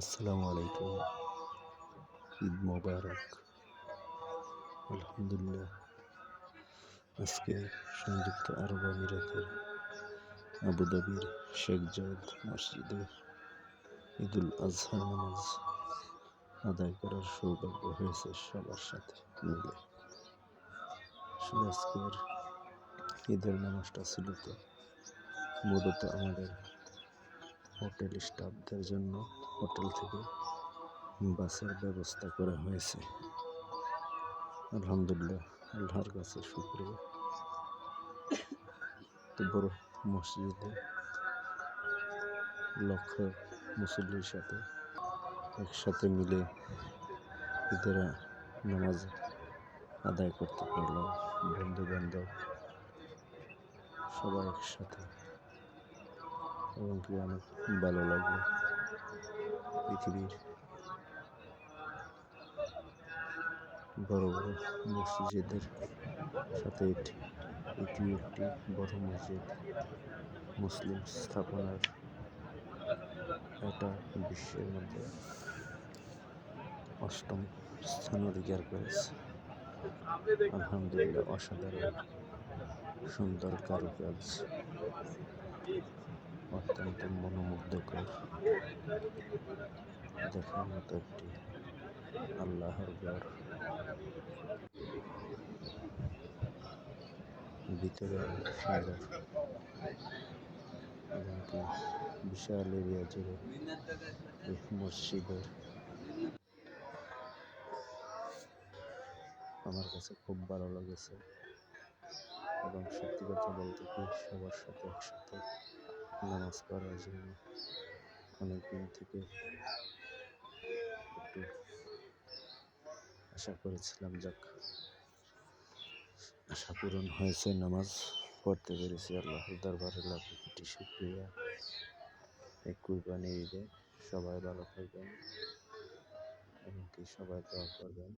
আসসালামু আলাইকুম। ঈদ মোবারক। আলহামদুলিল্লাহ। আজকে সংযুক্ত আরব আমিরাতের আবুধাবির শেখ জায়েদ মসজিদে ঈদুল আজহা নামাজ আদায় করার সৌভাগ্য হয়েছে সবার সাথে মিলে। আসলে আজকের ঈদের নামাজটা ছিল তো মূলত আমাদের হোটেল স্টাফদের জন্য। হোটেল থেকে বাসের ব্যবস্থা করা হয়েছে। আলহামদুলিল্লাহ, আল্লাহর কাছে শুক্রিয়া। তো বড় মসজিদে লক্ষ মুসল্লির সাথে একসাথে মিলে ঈদের নামাজ আদায় করতে পারলাম। বন্ধু বান্ধব সবাই একসাথে। এবং কি অনেক ভালো লাগল। পৃথিবীর বড় বড় মসজিদের সাথে এটি এটি একটি বড় মসজিদ। মুসলিম স্থাপনার এটা বিশ্বের মধ্যে অষ্টম স্থান অধিকার করেছে। আলহামদুলিল্লাহ, অসাধারণ, সুন্দর কারুকাজ। অত্যন্ত মনোমুগ্ধকর দেখার মতো একটি আল্লাহর ঘর ভিতরে সুন্দর এবং বিশাল এরিয়া জুড়ে মসজিদের আমার কাছে খুব ভালো লেগেছে এবং সত্যি কথা বলতে কি সবার সাথে একসাথে নামাজ পড়ার জন্য অনেকদিন থেকে একটু আশা করেছিলাম, যাক। আশা পূরণ হয়েছে, নামাজ পড়তে পেরেছি, আল্লাহর দরবারে লাখ কোটি শুক্রিয়া। এই কুরবানি ঈদে সবাই ভালো থাকবেন, এমনকি সবাই দোয়া করবেন।